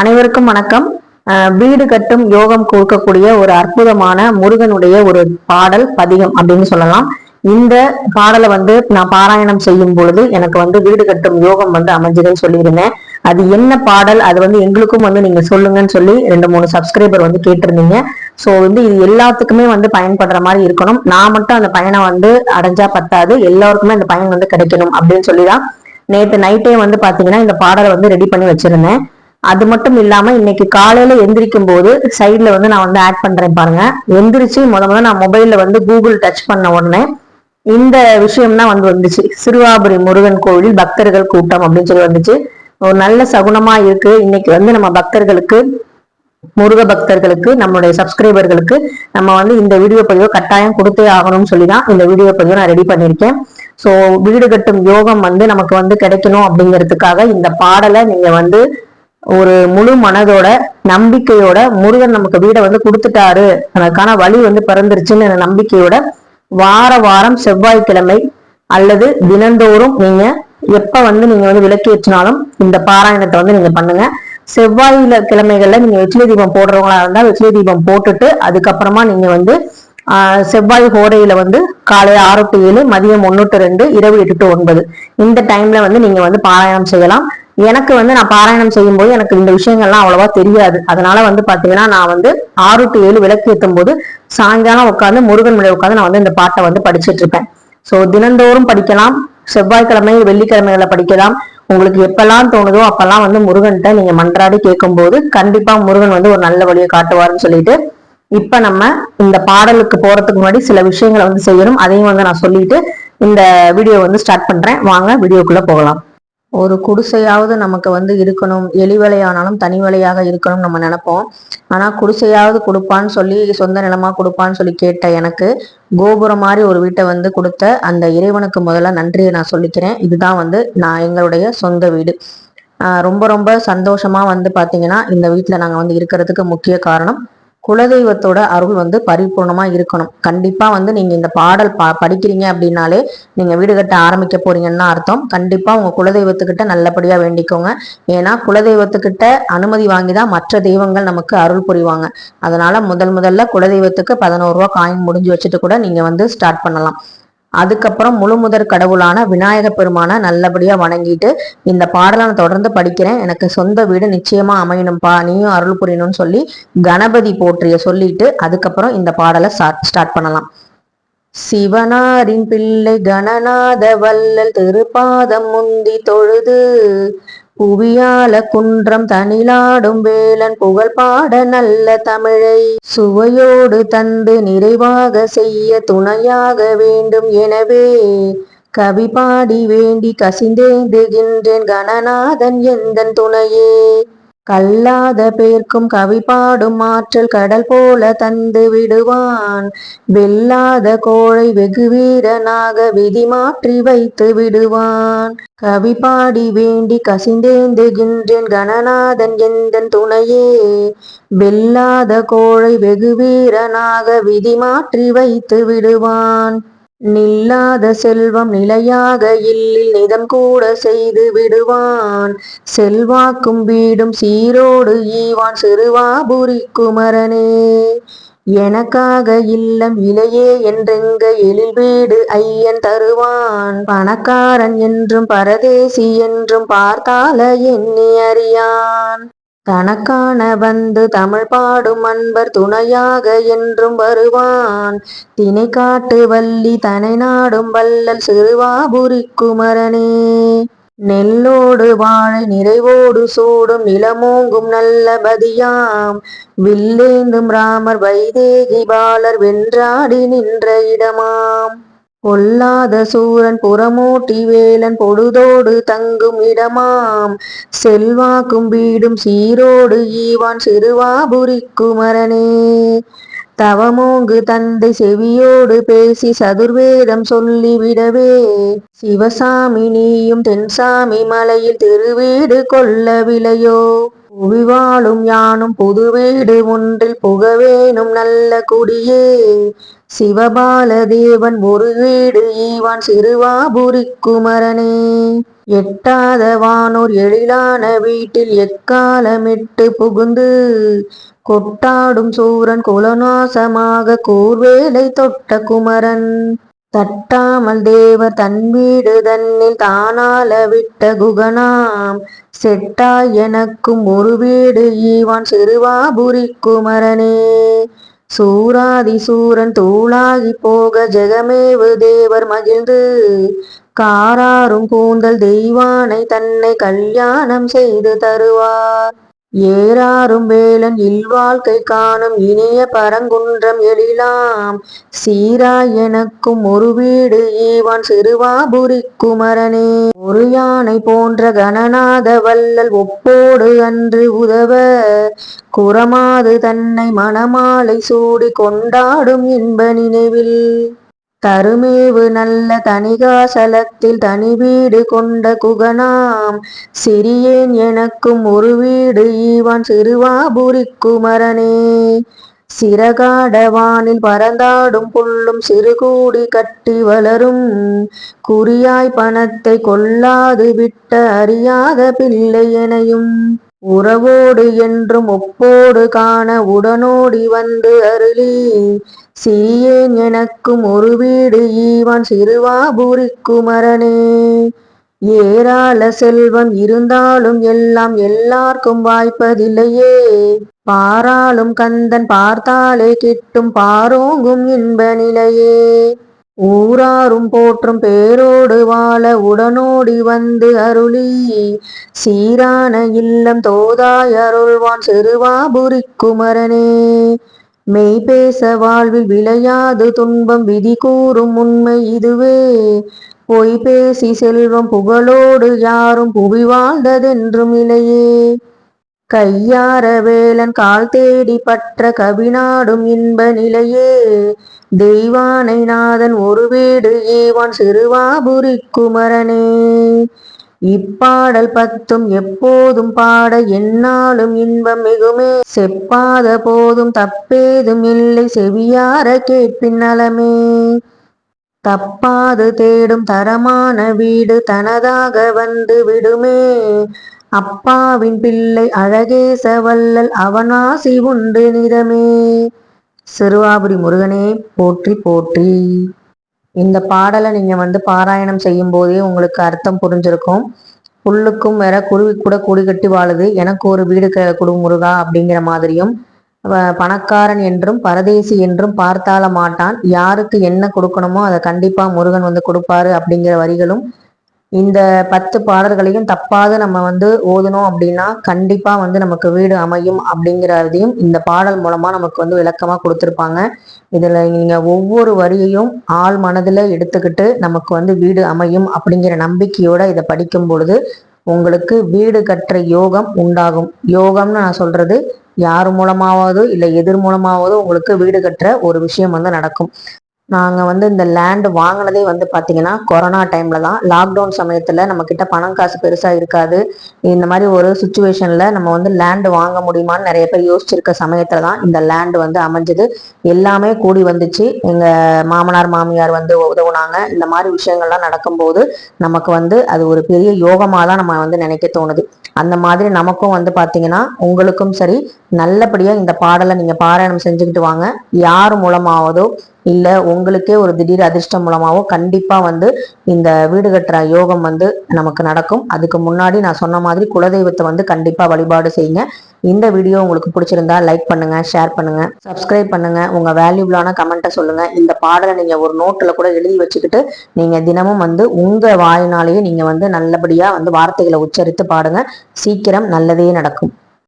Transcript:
அனைவருக்கும் வணக்கம். வீடு கட்டும் யோகம் கொடுக்கக்கூடிய ஒரு அற்புதமான முருகனுடைய ஒரு பாடல் பதிகம் அப்படின்னு சொல்லலாம். இந்த பாடலை வந்து நான் பாராயணம் செய்யும் பொழுது எனக்கு வந்து வீடு கட்டும் யோகம் வந்து அமைஞ்சதுன்னு சொல்லியிருந்தேன். அது என்ன பாடல்? அது வந்து எங்களுக்கும் வந்து நீங்க சொல்லுங்கன்னு சொல்லி ரெண்டு மூணு சப்ஸ்கிரைபர் வந்து கேட்டிருந்தீங்க. ஸோ வந்து இது எல்லாத்துக்குமே வந்து பயன்படுற மாதிரி இருக்கணும். நான் மட்டும் அந்த பயணம் வந்து அடைஞ்சா பத்தாது. எல்லாருக்குமே அந்த பயன் வந்து கிடைக்கணும் அப்படின்னு சொல்லிதான் நேற்று நைட்டே வந்து பாத்தீங்கன்னா இந்த பாடலை வந்து ரெடி பண்ணி வச்சிருந்தேன். அது மட்டும் இல்லாம இன்னைக்கு காலையில எந்திரிக்கும் போது சைட்ல வந்து நான் வந்து ஆட் பண்றேன் பாருங்க. எந்திரிச்சு முத முத நான் மொபைல்ல வந்து கூகுள் டச் பண்ண உடனே இந்த விஷயம் தான் வந்து வந்துச்சு. சிறுவாபுரி முருகன் கோவில் பக்தர்கள் கூட்டம் அப்படின்னு சொல்லி வந்துச்சு. ஒரு நல்ல சகுனமா இருக்கு. இன்னைக்கு வந்து நம்ம பக்தர்களுக்கு முருக பக்தர்களுக்கு நம்மளுடைய சப்ஸ்கிரைபர்களுக்கு நம்ம வந்து இந்த வீடியோ பதிவை கட்டாயம் கொடுத்தே ஆகணும்னு சொல்லி தான் இந்த வீடியோ பதிவை நான் ரெடி பண்ணியிருக்கேன். ஸோ வீடு கட்டும் யோகம் வந்து நமக்கு வந்து கிடைக்கணும் அப்படிங்கிறதுக்காக இந்த பாடலை நீங்க வந்து ஒரு முழு மனதோட நம்பிக்கையோட முருகன் நமக்கு வீடை வந்து கொடுத்துட்டாரு. அதற்கான வழி வந்து பிறந்துருச்சுன்னு நம்பிக்கையோட வார வாரம் செவ்வாய்க்கிழமை அல்லது தினந்தோறும் நீங்க எப்ப வந்து நீங்க வந்து விளக்கி வச்சினாலும் இந்த பாராயணத்தை வந்து நீங்க பண்ணுங்க. செவ்வாயில கிழமைகள்ல நீங்க வெற்றிலை தீபம் போடுறவங்களா இருந்தா வெற்றிலை தீபம் போட்டுட்டு அதுக்கப்புறமா நீங்க வந்து செவ்வாய் ஹோரையில வந்து காலை ஆறு டு ஏழு மதியம் ஒன்னு டு ரெண்டு இரவு எட்டு டு ஒன்பது. இந்த டைம்ல வந்து நீங்க வந்து பாராயணம் செய்யலாம். எனக்கு வந்து நான் பாராயணம் செய்யும் போது எனக்கு இந்த விஷயங்கள்லாம் அவ்வளவா தெரியாது. அதனால வந்து பாத்தீங்கன்னா நான் வந்து ஆறு டு ஏழு விளக்கு ஏற்றும் போது சாயங்காலம் உட்காந்து முருகன் முறை உட்காந்து நான் வந்து இந்த பாட்டை வந்து படிச்சுட்டு இருப்பேன் சோ தினந்தோறும் படிக்கலாம். செவ்வாய்க்கிழமை வெள்ளிக்கிழமைகளை படிக்கலாம். உங்களுக்கு எப்பெல்லாம் தோணுதோ அப்பெல்லாம் வந்து முருகன்கிட்ட நீங்க மன்றாடி கேட்கும் போது கண்டிப்பா முருகன் வந்து ஒரு நல்ல வழியை காட்டுவாருன்னு சொல்லிட்டு இப்ப நம்ம இந்த பாடலுக்கு போறதுக்கு முன்னாடி சில விஷயங்களை வந்து செய்யணும். அதையும் வந்து நான் சொல்லிட்டு இந்த வீடியோ வந்து ஸ்டார்ட் பண்றேன். வாங்க வீடியோக்குள்ள போகலாம். ஒரு குடிசையாவது நமக்கு வந்து இருக்கணும். எலி வேலையானாலும் தனி வேலையாக இருக்கணும் நம்ம நினைப்போம். ஆனால் குடிசையாவது கொடுப்பான்னு சொல்லி சொந்த நிலமா கொடுப்பான்னு சொல்லி கேட்ட எனக்கு கோபுரம் மாதிரி ஒரு வீட்டை வந்து கொடுத்த அந்த இறைவனுக்கு முதல்ல நன்றியை நான் சொல்லிக்கிறேன். இதுதான் வந்து நான் எங்களுடைய சொந்த வீடு. ரொம்ப ரொம்ப சந்தோஷமா வந்து பார்த்தீங்கன்னா இந்த வீட்டில் நாங்கள் வந்து இருக்கிறதுக்கு முக்கிய காரணம் குலதெய்வத்தோட அருள் வந்து பரிபூர்ணமா இருக்கணும். கண்டிப்பா வந்து நீங்க இந்த பாடல் பா படிக்கிறீங்க அப்படின்னாலே நீங்க வீடு கட்ட ஆரம்பிக்க போறீங்கன்னு அர்த்தம். கண்டிப்பா உங்க குலதெய்வத்துக்கிட்ட நல்லபடியா வேண்டிக்கோங்க. ஏன்னா குலதெய்வத்துக்கிட்ட அனுமதி வாங்கி தான் மற்ற தெய்வங்கள் நமக்கு அருள் புரிவாங்க. அதனால முதல் முதல்ல குலதெய்வத்துக்கு பதினோரு ரூபா காயின் முடிஞ்சு வச்சுட்டு கூட நீங்க வந்து ஸ்டார்ட் பண்ணலாம். அதுக்கப்புறம் முழு முதற் கடவுளான விநாயக பெருமானை நல்லபடியா வணங்கிட்டு இந்த பாடலை நான் தொடர்ந்து படிக்கிறேன். எனக்கு சொந்த வீடு நிச்சயமா அமையணும்ப்பா நீயும் அருள் புரியணும்னு சொல்லி கணபதி போற்றிய சொல்லிட்டு அதுக்கப்புறம் இந்த பாடலை ஸ்டார்ட் பண்ணலாம். சிவனாரின் பிள்ளை கணநாத வல்லல் திருப்பாதம் முந்தி தொழுது புவியால குன்றம் தனிலாடும் வேலன் புகழ் பாட நல்ல தமிழை. சுவையோடு தந்து நிறைவாக செய்ய துணையாக வேண்டும் எனவே. கவி பாடி வேண்டி கசிந்தேந்துகின்றேன் கணநாதன் எந்தன் துணையே. கல்லாத பேர்க்கும் கவி பாடும் ஆற்றல் கடல் போல தந்து விடுவான். வெல்லாத கோழை வெகு வீரனாக விதி மாற்றி வைத்து விடுவான். கவி பாடி வேண்டி கசிந்தேந்துகின்றேன் கணநாதன் எந்தன் துணையே. வெல்லாத கோழை வெகு வீரனாக விதி மாற்றி வைத்து விடுவான். நில்லாத செல்வம் நிலையாக இல்லில் நிதம் கூட செய்து விடுவான். செல்வாக்கும் வீடும் சீரோடு ஈவான் சிறுவாபுரி குமரனே. எனக்காக இல்லம் இலையே என்றெங்க எழில் வீடு ஐயன் தருவான். பணக்காரன் என்றும் பரதேசி என்றும் பார்த்தால எண்ணி அறியான். தனக்கான வந்து தமிழ் பாடும் அன்பர் துணையாக என்றும் வருவான். தினை காட்டு வள்ளி தனை நாடும் வல்லல் சிறுவாபுரி குமரனே நெல்லோடு வாழை நிறைவோடு சூடும் நிலமோங்கும் நல்ல பதியாம் வில்லேந்தும் ராமர் வைதேகி பாலர் வென்றாடி நின்ற இடமாம். பொல்லாத சூரன் புறமூட்டி வேலன் பொழுதோடு தங்கும் இடமாம். செல்வாக்கும் வீடும் சீரோடு ஈவான் சிறுவாபுரி குமரனே தவமோங்கு தந்தை செவியோடு பேசி சதுர்வேதம் சொல்லிவிடவே சிவசாமி நீயும் தென்சாமி மலையில் திருவீடு கொள்ளவில்லையோ புவிவாழும் யானும் புது வீடு ஒன்றில் புகவேனும் நல்ல குடியே. சிவபால தேவன் ஒரு வீடு ஈவான் சிறுவாபுரி குமரனே எட்டாத வானோர் எழிலான வீட்டில் எக்காலமிட்டு புகுந்து கொட்டாடும் சூரன் குலநாசமாக கூர்வேலை தொட்ட குமரன். தட்டாமல் தேவர் தன் வீடு தன்னில் தானால விட்ட குகனாம். செட்டாய் எனக்கும் ஒரு வீடு ஈவான் சிறுவாபுரி குமரனே. சூராதி சூரன் தூளாகி போக ஜெகமேவு தேவர் மகிழ்ந்து. காராரும் கூந்தல் தெய்வானை தன்னை கல்யாணம் செய்து தருவார். ஏறாரும் வேலன் இல்வாழ்க்கை காணும் இனிய பரங்குன்றம் எழிலாம். சீரா எனக்கும் ஒரு வீடு ஈவான் சிறுவாபுரி குமரனே. ஒரு யானை போன்ற கணநாத வல்லல் ஒப்போடு அன்று உதவ குரமாது தன்னை மணமாலை சூடி கொண்டாடும் இன்ப நினைவில். தருமேவு நல்ல தனிகாசலத்தில் தனி வீடு கொண்ட குகனாம். சிறியேன் எனக்கும் ஒரு வீடு ஈவான் சிறுவாபுரி குமரனே சிறகாடவானில் பறந்தாடும் புல்லும் சிறுகூடி கட்டி வளரும். குறியாய் பணத்தை கொள்ளாது விட்ட அறியாத பிள்ளை எனையும். உறவோடு என்றும் ஒப்போடு காண உடனோடி வந்து அருளி. சீயேன் எனக்கும் ஒரு வீடு ஈவான் சிறுவாபுரி குமரனே ஏராள செல்வம் இருந்தாலும் எல்லாம் எல்லாருக்கும் வாய்ப்பதில்லையே. பாராளும் கந்தன் பார்த்தாலே கிட்டும் பாரோங்கும் இன்ப நிலையே. ஊராரும் போற்றும் பேரோடு வாழ உடனோடி வந்து அருளி. சீரான இல்லம் தோதாய் அருள்வான் சிறுவாபுரி குமரனே மெய் பேச வாழ்வில் விளையாது துன்பம் விதி கூறும் உண்மை இதுவே. பொய் பேசி செல்வம் புகழோடு யாரும் புவி வாழ்ந்ததென்றும் இல்லையே. கையார வேலன் கால் தேடி பற்ற கவிநாடும் இன்ப நிலையே. தெய்வானை நாதன் ஒரு வீடு ஈவான் சிறுவாபுரி குமரனே இப்பாடல் பத்தும் எப்போதும் பாட என்னாலும் இன்பம் மிகுமே. செப்பாத போதும் தப்பேதும் இல்லை செவியார கேட்பின் நலமே. தப்பாது தேடும் தரமான வீடு தனதாக வந்து விடுமே. அப்பாவின் பிள்ளை அழகேச வல்லல் அவனாசி உண்டு நிதமே. சிறுவாபுரி முருகனே போற்றி போற்றி. இந்த பாடலை நீங்கள் வந்து பாராயணம் செய்யும் போதே உங்களுக்கு அர்த்தம் புரிஞ்சிருக்கும். புல்லுக்கும் வேற குருவி கூட கூடி கட்டி வாழுது எனக்கு ஒரு வீடு குடு முருகா அப்படிங்கிற மாதிரியும் பணக்காரன் என்றும் பரதேசி என்றும் பார்த்தால மாட்டான் யாருக்கு என்ன கொடுக்கணுமோ அதை கண்டிப்பாக முருகன் வந்து கொடுப்பாரு அப்படிங்கிற வரிகளும் இந்த பத்து பாடல்களையும் தப்பாது நம்ம வந்து ஓதணும் அப்படின்னா கண்டிப்பா வந்து நமக்கு வீடு அமையும் அப்படிங்கிறதையும் இந்த பாடல் மூலமா நமக்கு வந்து விளக்கமா கொடுத்துருப்பாங்க. இதுல நீங்க ஒவ்வொரு வரியையும் ஆள் மனதில் எடுத்துக்கிட்டு நமக்கு வந்து வீடு அமையும் அப்படிங்கிற நம்பிக்கையோட இதை படிக்கும் பொழுது உங்களுக்கு வீடு கற்ற யோகம் உண்டாகும். யோகம்னு நான் சொல்றது யார் மூலமாவது இல்லை எதிர் மூலமாவது உங்களுக்கு வீடு கட்டுற ஒரு விஷயம் வந்து நடக்கும். நாங்கள் வந்து இந்த லேண்டு வாங்கினதே வந்து பார்த்தீங்கன்னா கொரோனா டைமில் தான். லாக்டவுன் சமயத்தில் நம்மக்கிட்ட பணம் காசு பெருசாக இருக்காது. இந்த மாதிரி ஒரு சுச்சுவேஷனில் நம்ம வந்து லேண்டு வாங்க முடியுமான்னு நிறைய பேர் யோசிச்சிருக்க சமயத்தில் தான் இந்த லேண்டு வந்து அமைஞ்சது. எல்லாமே கூடி வந்துச்சு. எங்கள் மாமனார் மாமியார் வந்து உதவுனாங்க. இந்த மாதிரி விஷயங்கள்லாம் நடக்கும்போது நமக்கு வந்து அது ஒரு பெரிய யோகமாக தான் நம்ம வந்து நினைக்க தோணுது. அந்த மாதிரி நமக்கும் வந்து பார்த்தீங்கன்னா உங்களுக்கும் சரி நல்லபடியாக இந்த பாடலை நீங்கள் பாராயணம் செஞ்சுக்கிட்டு வாங்க. யார் மூலமாவதோ இல்லை உங்களுக்கே ஒரு திடீர் அதிர்ஷ்டம் மூலமாகவோ கண்டிப்பாக வந்து இந்த வீடு கட்டுற யோகம் வந்து நமக்கு நடக்கும். அதுக்கு முன்னாடி நான் சொன்ன மாதிரி குலதெய்வத்தை வந்து கண்டிப்பாக வழிபாடு செய்யுங்க. இந்த வீடியோ உங்களுக்கு பிடிச்சிருந்தா லைக் பண்ணுங்க ஷேர் பண்ணுங்க சப்ஸ்கிரைப் பண்ணுங்க. உங்க வேல்யூபிளான கமெண்ட்டை சொல்லுங்க. இந்த பாடலை நீங்க ஒரு நோட்டில் கூட எழுதி வச்சுக்கிட்டு நீங்க தினமும் வந்து உங்க வாயினாலேயே நீங்க வந்து நல்லபடியா வந்து வார்த்தைகளை உச்சரித்து பாடுங்க. சீக்கிரம் நல்லதே நடக்கும்.